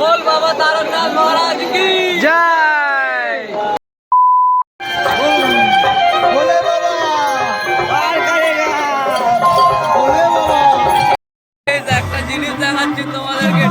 बोल बाबा तारकनाथ महाराज की জয় ভোলে বাবা আর করেগা ভোলে বাবা Guys, একটা জিনিস দেখাচ্ছি তোমাদেরকে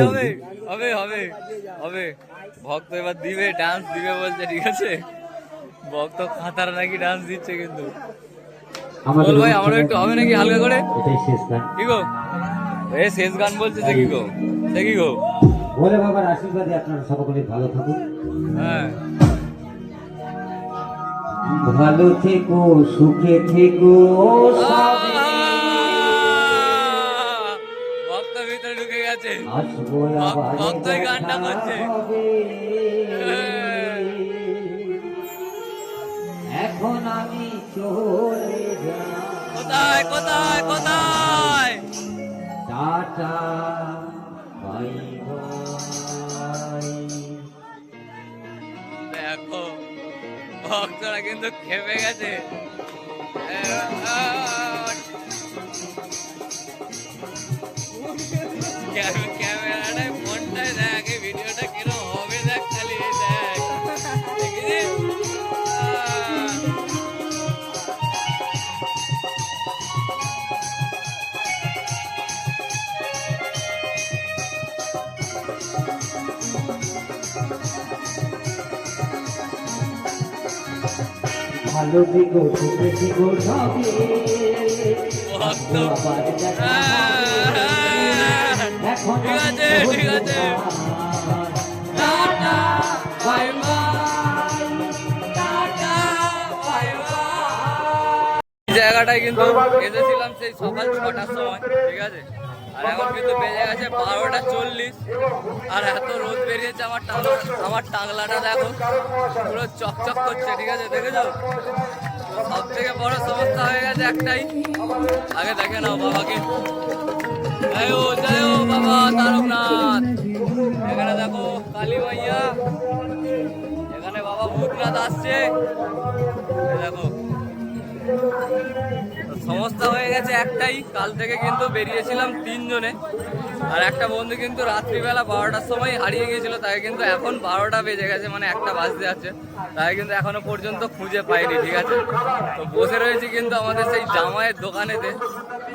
হবে হবে হবে হবে হবে। ভক্ত এবার দিবে ডান্স দিবে বলছে ঠিক আছে? ভক্ত খাতার নাকি ডান্স দিচ্ছে কিন্তু। বল ভাই আমারও একটু হবে নাকি হালকা করে? শেষ গান। কি গো? এ শেষ গান বলছে সে কি গো? সে কি গো? ভোলে বাবার আশীর্বাদে আপনারা সকলে ভালো থাকুন। হ্যাঁ। ভালো থেকো সুখে থেকো সবে ঢুকে গেছে আসব আবার ভক্ত এই গানটা করছে। এখন আমি চলে কোথায় কোথায় কোথায়? টাটা বাই বাই দেখো ভক্তরা কিন্তু খেপে গেছে। ভালো দিগো দিগো সবে। এখন ঠিক আছে ঠিক আছে tata bye bye tata bye bye জায়গাটায় কিন্তু এসেছিলাম সেই সকাল ছটার সময় ঠিক আছে আর এখন কিন্তু বেজে গেছে বারোটা চল্লিশ। আর এত রোদ বেরিয়েছে আমার টাংলা আমার টাংলাটা দেখো, পুরো চকচক করছে, ঠিক আছে? দেখেছ? সব থেকে বড় সমস্যা হয়ে গেছে একটাই। আগে দেখে নাও বাবাকে। জয় ও বাবা, তারকনাথ। এখানে দেখো কালী মাইয়া। এখানে বাবা ভূতনাথ আসছে। দেখো। সমস্যা হয়ে গেছে একটাই। কাল থেকে কিন্তু বেরিয়েছিলাম তিনজনে। আর একটা বন্ধু কিন্তু রাত্রিবেলা বারোটার সময় হারিয়ে গিয়েছিল তাই কিন্তু এখন বারোটা বেজে গেছে মানে একটা বাজতে যাচ্ছে। তাই কিন্তু এখনও পর্যন্ত খুঁজে পাইনি, ঠিক আছে? তো বসে রয়েছি কিন্তু আমাদের সেই জামাইয়ের দোকানেতে।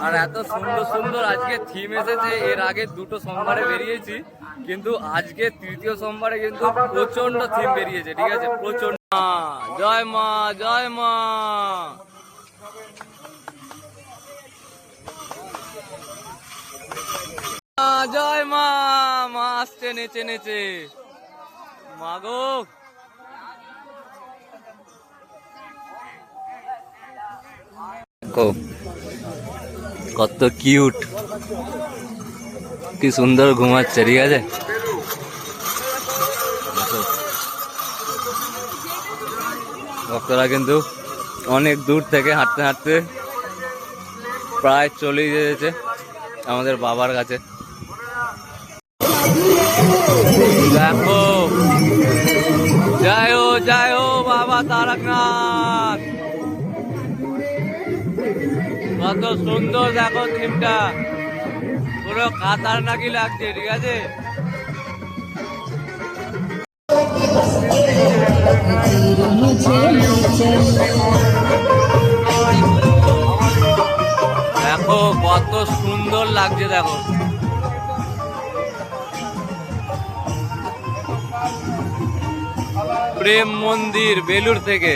আর এত সুন্দর সুন্দর আজকে থিম এসেছে, এর আগে দুটো সোমবারে বেরিয়েছি, কিন্তু আজকে তৃতীয় সোমবারে কিন্তু প্রচণ্ড থিম বেরিয়েছে, ঠিক আছে? প্রচণ্ড জয় মা জয় মা। জয় মা মা আসছে নেচে নেচে। মাগো। দেখো, কত কিউট। কি সুন্দর ঘুমাচ্ছে ঠিক আছে? ভক্তরা কিন্তু অনেক দূর থেকে হাঁটতে হাঁটতে প্রায় চলে যেতেছে আমাদের বাবার কাছে। দেখো। জয় ও জয় ও বাবা তারকনাথ। কত সুন্দর দেখো থিমটা। পুরো কাতার নাকি লাগছে, ঠিক আছে? দেখো, কত সুন্দর লাগছে, দেখো। প্রেম মন্দির বেলুর থেকে।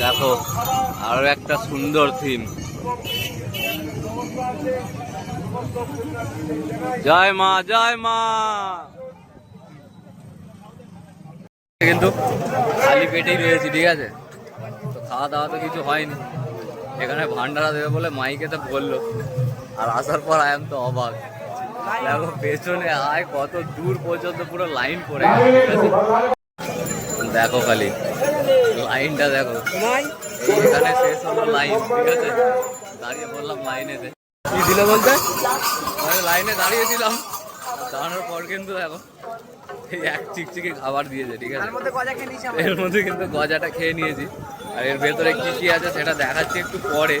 দেখো, আরও একটা সুন্দর থিম জয় মা জয় মা। কিন্তু খালি পেটেই রয়েছি, ঠিক আছে? তো খাওয়া দাওয়া তো কিছু হয়নি। এখানে ভান্ডারা দেবে বলে মাইকে তো বলল। আর আসার পর আয়াম তো অবাক। দেখো, পেছনে আয়, কত দূর পর্যন্ত পুরো লাইন পড়ে দেখো খালি লাইনটা দেখো। এখানে শেষ হলো লাইন ঠিক আছে? দাঁড়িয়ে বললাম লাইনেতে কি দিল বলতে? লাইনে দাঁড়িয়েছিলাম। দাঁড়ানোর পর কিন্তু দেখো। এক চিকচিকে খাবার দিয়েছে ঠিক আছে? এর মধ্যে কিন্তু গজাটা খেয়ে নিয়েছি। আর এর ভেতরে কি কি আছে সেটা দেখাচ্ছি একটু পরে।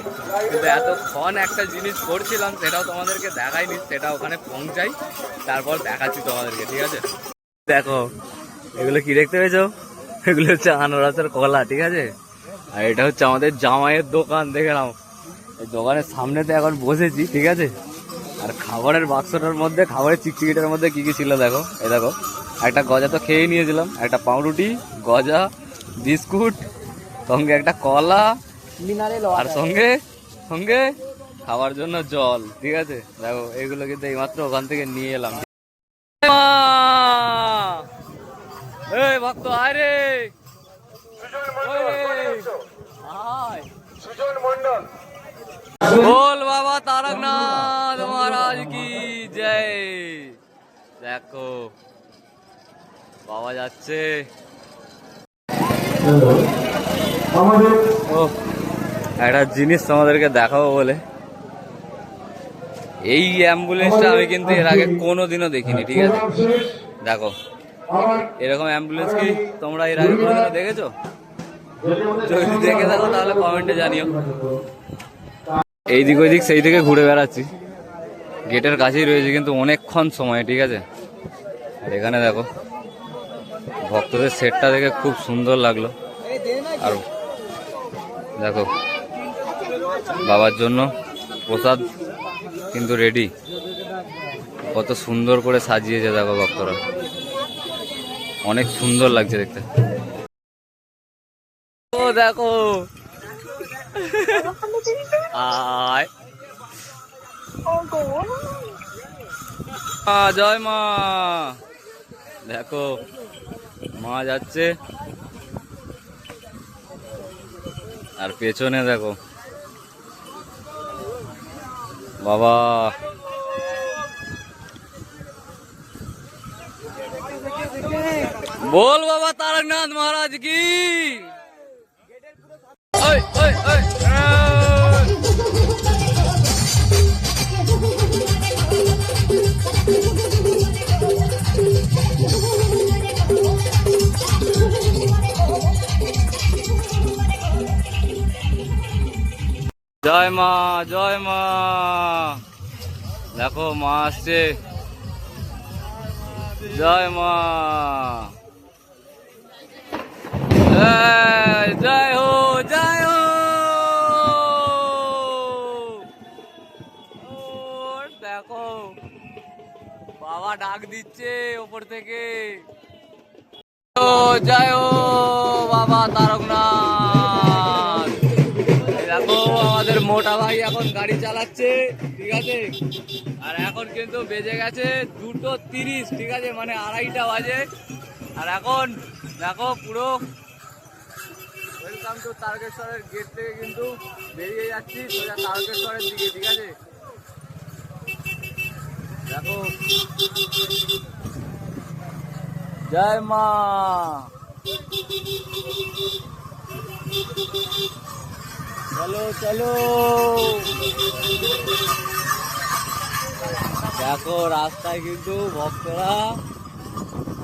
কিন্তু এতক্ষণ একটা জিনিস করছিলাম সেটাও তোমাদেরকে দেখাইনি সেটা ওখানে পৌঁছাই তারপর দেখাচ্ছি তোমাদেরকে ঠিক আছে? দেখো এগুলো কি দেখতে পেয়েছ? এগুলো হচ্ছে আনারসের কলা ঠিক আছে? আর এটা হচ্ছে আমাদের জামাইয়ের দোকান দেখে নাও। এই দোকানের সামনেতে এখন বসেছি ঠিক আছে? আর খাবারের বাক্সটার মধ্যে খাবারের চিকচিকিটার মধ্যে কি কি ছিল দেখো? এ দেখো একটা গজা তো খেয়ে নিয়েছিলাম একটা পাউরুটি গজা বিস্কুট সঙ্গে একটা কলা আর সঙ্গে সঙ্গে খাওয়ার জন্য জল ঠিক আছে? দেখো এগুলো কিন্তু এইমাত্র ওখান থেকে নিয়ে এলাম। এই ভক্ত আয় রে! আয়। बोल দেখো। পাওয়া যাচ্ছে। ও একটা জিনিস তোমাদেরকে দেখাবো বলে। এই অ্যাম্বুলেন্সটা আমি কিন্তু এর আগে কোনোদিনও দেখিনি ঠিক আছে? দেখো এরকম অ্যাম্বুলেন্স কি তোমরা এর আগে কোনোদিনও দেখেছ? যদি দেখে থাকো তাহলে কমেন্টে জানিও। এইদিক ওইদিক সেই দিকে ঘুরে বেড়াচ্ছি। গেটের কাছেই রয়েছে কিন্তু অনেকক্ষণ সময় ঠিক আছে? আর এখানে দেখো, ভক্তদের সেটটা দেখে খুব সুন্দর লাগল। আর দেখো, বাবার জন্য প্রসাদ কিন্তু রেডি কত সুন্দর করে সাজিয়েছে দেখো ভক্তরা। অনেক সুন্দর লাগছে দেখতে। ও দেখো। আয়। জয় মা। দেখো, মা যাচ্ছে। আর পেছনে দেখো। বাবা। বল বাবা, তারকনাথ মহারাজ কি? ওই ওই ওই। জয় মা জয় মা। দেখো, মা আসছে। জয় মা। জয় হো জয় হো। দেখো, বাবা ডাক দিচ্ছে ওপর থেকে। জয় হো, বাবা তারকনাথ। এখন গাড়ি চালাচ্ছে, ঠিক আছে? আর এখন কিন্তু বেজে গেছে দুটো তিরিশ, ঠিক আছে? মানে আড়াইটা বাজে। আর এখন, দেখো পুরো ওয়েলকাম টু তারকেশ্বরের গেট থেকে কিন্তু বেরিয়ে যাচ্ছি, সোজা তারকেশ্বরের দিকে, ঠিক আছে? দেখো। জয় মা। চলো চলো। দেখো, রাস্তায় কিন্তু ভক্তরা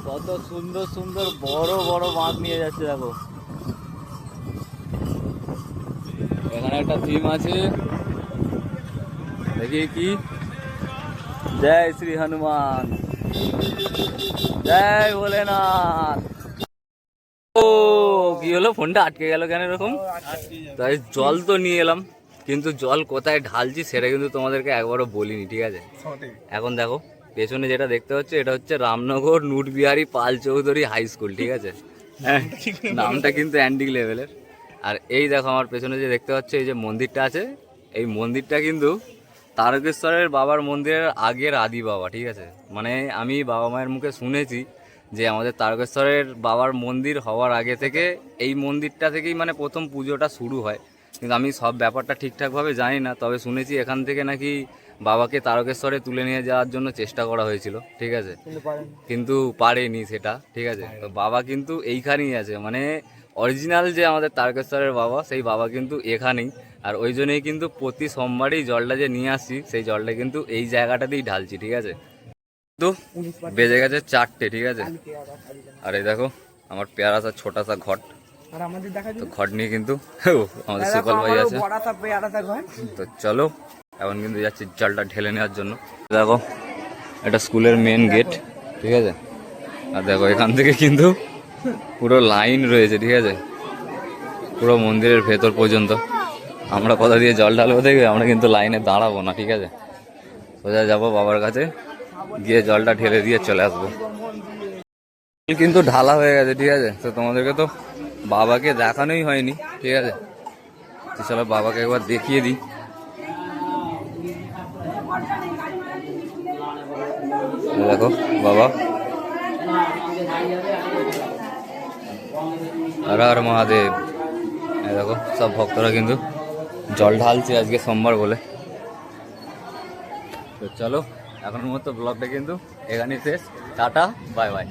কত সুন্দর সুন্দর বড় বড় মাছ নিয়ে যাচ্ছে, দেখো। এখানে একটা থিম আছে। দেখি কি? জয় শ্রী হনুমান। জয় ভোলেনাথ। ও কি হলো? ফোনটা আটকে গেল কেন এরকম? তাই জল তো নিয়ে এলাম কিন্তু জল কোথায় ঢালছি সেটা কিন্তু তোমাদেরকে একবারও বলিনি ঠিক আছে? এখন দেখো পেছনে যেটা দেখতে হচ্ছে এটা হচ্ছে রামনগর নুটবিহারী পাল চৌধুরী হাই স্কুল ঠিক আছে? হ্যাঁ, নামটা কিন্তু অ্যান্ডিক লেভেলের। আর এই দেখো আমার পেছনে যে দেখতে পাচ্ছ এই যে মন্দিরটা আছে এই মন্দিরটা কিন্তু তারকেশ্বরের বাবার মন্দিরের আগের আদি বাবা ঠিক আছে? মানে আমি বাবা মায়ের মুখে শুনেছি যে আমাদের তারকেশ্বরের বাবার মন্দির হওয়ার আগে থেকে এই মন্দিরটা থেকেই মানে প্রথম পুজোটা শুরু হয়। কিন্তু আমি সব ব্যাপারটা ঠিকঠাকভাবে জানি না তবে শুনেছি এখান থেকে নাকি বাবাকে তারকেশ্বরে তুলে নিয়ে যাওয়ার জন্য চেষ্টা করা হয়েছিল ঠিক আছে? কিন্তু পারেনি। সেটা ঠিক আছে? তো বাবা কিন্তু এইখানেই আছে মানে অরিজিনাল যে আমাদের তারকেশ্বরের বাবা সেই বাবা কিন্তু এখানেই। আর ওই জন্যই কিন্তু প্রতি সোমবারই জলটা যে নিয়ে আসছি সেই জলটা কিন্তু এই জায়গাটাতেই ঢালছি ঠিক আছে? তো বেজে গেছে চারটে ঠিক আছে? আর এই দেখো আমার পেয়ারা সা ছোটা সা ঘট। তো ঘট নিয়ে কিন্তু আমাদের সুকল ভাই আছে। তো চলো এখন কিন্তু যাচ্ছি জলটা ঢেলে নেওয়ার জন্য। দেখো এটা স্কুলের মেন গেট ঠিক আছে? আর দেখো এখান থেকে কিন্তু পুরো লাইন রয়েছে ঠিক আছে? পুরো মন্দিরের ভেতর পর্যন্ত। আমরা কোথা দিয়ে জল ঢালবো দেখবে? আমরা কিন্তু লাইনে দাঁড়াবো না ঠিক আছে? সোজা যাব বাবার কাছে? গিয়ে জলটা ঢেলে দিয়ে চলে আসব। কিন্তু ঢালা হয়ে গেছে, ঠিক আছে? তো তোমাদেরকে তো বাবাকে দেখানোই হয়নি, ঠিক আছে? তো চলো বাবাকে একবার দেখিয়ে দিই। দেখো, বাবা। হর হর মহাদেব। দেখো, সব ভক্তরা কিন্তু জল ঢালছে আজকে সোমবার বলে। তো চলো এখনের মতো ব্লগটা কিন্তু এখানেই শেষ। Tata bye by